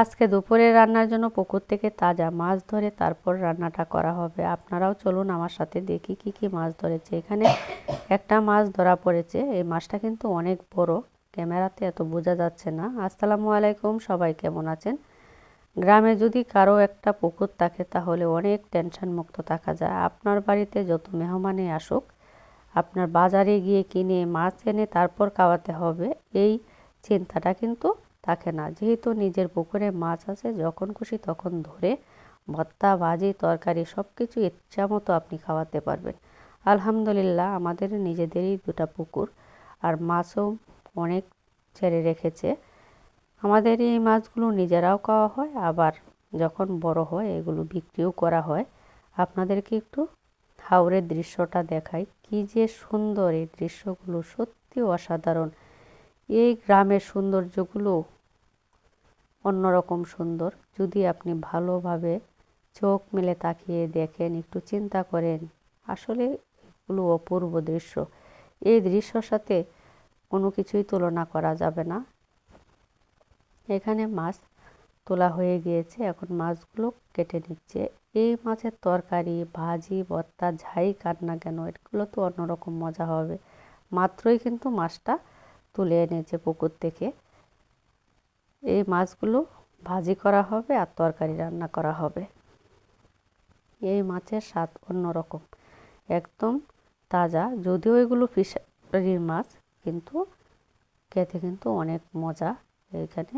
আজকে দুপুরে রান্নার জন্য পুকুর থেকে তাজা মাছ ধরে তারপর রান্নাটা করা হবে। আপনারাও চলুন আমার সাথে দেখি কি কি মাছ ধরেছে। এখানে একটা মাছ ধরা পড়েছে। এই মাছটা কিন্তু অনেক বড়। ক্যামেরাতে এত বোঝা যাচ্ছে না। আসসালামু আলাইকুম, সবাই কেমন আছেন? গ্রামে যদি কারও একটা পুকুর থাকে, তাহলে অনেক টেনশন মুক্ত থাকা যায়। আপনার বাড়িতে যত মেহমানে আসুক, আপনার বাজারে গিয়ে কিনে মাছ এনে তারপর খাওয়াতে হবে। এই চিন্তাটা কিন্তু থাকে না। যেহেতু নিজের পুকুরে মাছ আছে, যখন খুশি তখন ধরে, ভর্তা, ভাজি, তরকারি সব কিছু ইচ্ছা মতো আপনি খাওয়াতে পারবেন। আলহামদুলিল্লাহ, আমাদের নিজেদেরই দুটা পুকুর, আর মাছও অনেক ছেড়ে রেখেছে। আমাদের এই মাছগুলো নিজেরাও খাওয়া হয়, আবার যখন বড় হয় এগুলো বিক্রিও করা হয়। আপনাদেরকে একটু হাওড়ের দৃশ্যটা দেখাই। কি যে সুন্দর এই দৃশ্যগুলো, সত্যি অসাধারণ। এই গ্রামের সৌন্দর্যগুলো অন্যরকম সুন্দর। যদি আপনি ভালোভাবে চোখ মেলে তাকিয়ে দেখেন, একটু চিন্তা করেন, আসলে এগুলো অপূর্ব দৃশ্য। এই দৃশ্যর সাথে কোনো কিছুই তুলনা করা যাবে না। এখানে মাছ তোলা হয়ে গিয়েছে, এখন মাছগুলো কেটে নিচ্ছে। এই মাছের তরকারি, ভাজি, ভর্তা ঝাই কাট না কেন, এগুলো তো অন্যরকম মজা হবে। মাত্রই কিন্তু মাছটা তুলে এনেছে পুকুর থেকে। এই মাছগুলো ভাজি করা হবে আর তরকারি রান্না করা হবে। এই মাছের স্বাদ অন্যরকম। একদম তাজা। যদিও এগুলো ফিশারির মাছ, কিন্তু খেতে কিন্তু অনেক মজা। এখানে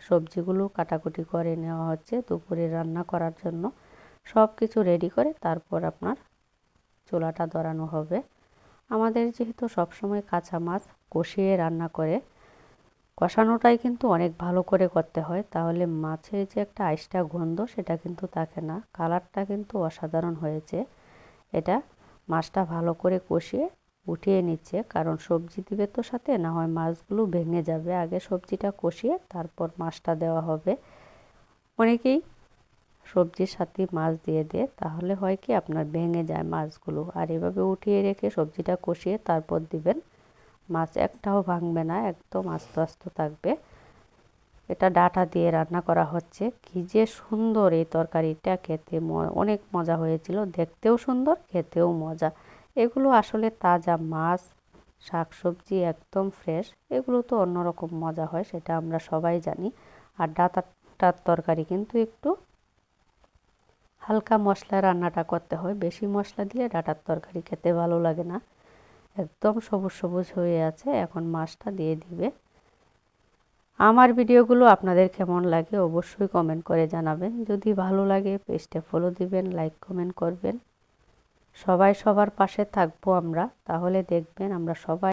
সবজিগুলো কাটাকুটি করে নেওয়া হচ্ছে দুপুরে রান্না করার জন্য। সব কিছু রেডি করে তারপর আপনার চোলাটা ধরানো হবে। আমাদের যেহেতু সবসময় কাঁচা মাছ কষিয়ে রান্না করে, কষানোটাই কিন্তু অনেক ভালো করে করতে হয়। তাহলে মাছের যে একটা আইসটা গন্ধ, সেটা কিন্তু থাকে না। কালারটা কিন্তু অসাধারণ হয়েছে। এটা মাছটা ভালো করে কষিয়ে উঠিয়ে নিচ্ছে। কারণ সবজি দিবে তো সাথে, না হয় মাছগুলো ভেঙে যাবে। আগে সবজিটা কষিয়ে তারপর মাছটা দেওয়া হবে। অনেকেই সবজির সাথে মাছ দিয়ে দেয় তাহলে হয় কি আপনার ভেঙে যায় মাছগুলো। আর এভাবে উঠিয়ে রেখে সবজিটা কষিয়ে তারপর দিবেন। মাছ একটাও ভাঙবে না, একদম আস্তে আস্তে থাকবে। এটা ডাটা দিয়ে রান্না করা হচ্ছে। কি যে সুন্দর এই তরকারিটা খেতে। অনেক মজা হয়েছিল। দেখতেও সুন্দর, খেতেও মজা। এগুলো আসলে তাজা মাছ, শাকসবজি একদম ফ্রেশ। এগুলো তো অন্যরকম মজা হয়, সেটা আমরা সবাই জানি। আর ডাটাটার তরকারি কিন্তু একটু হালকা মশলা রান্নাটা করতে হয়। বেশি মশলা দিলে ডাটার তরকারি খেতে ভালো লাগে না। একদম সবুজ সবুজ হয়ে আছে। এখন মাছটা দিয়ে দিবে। আমার ভিডিওগুলো আপনাদের কেমন লাগে অবশ্যই কমেন্ট করে জানাবেন। যদি ভালো লাগে, পেজটা ফলো দিবেন লাইক কমেন্ট করবেন। সবাই সবার পাশে থাকব আমরা। তাহলে দেখবেন আমরা সবাই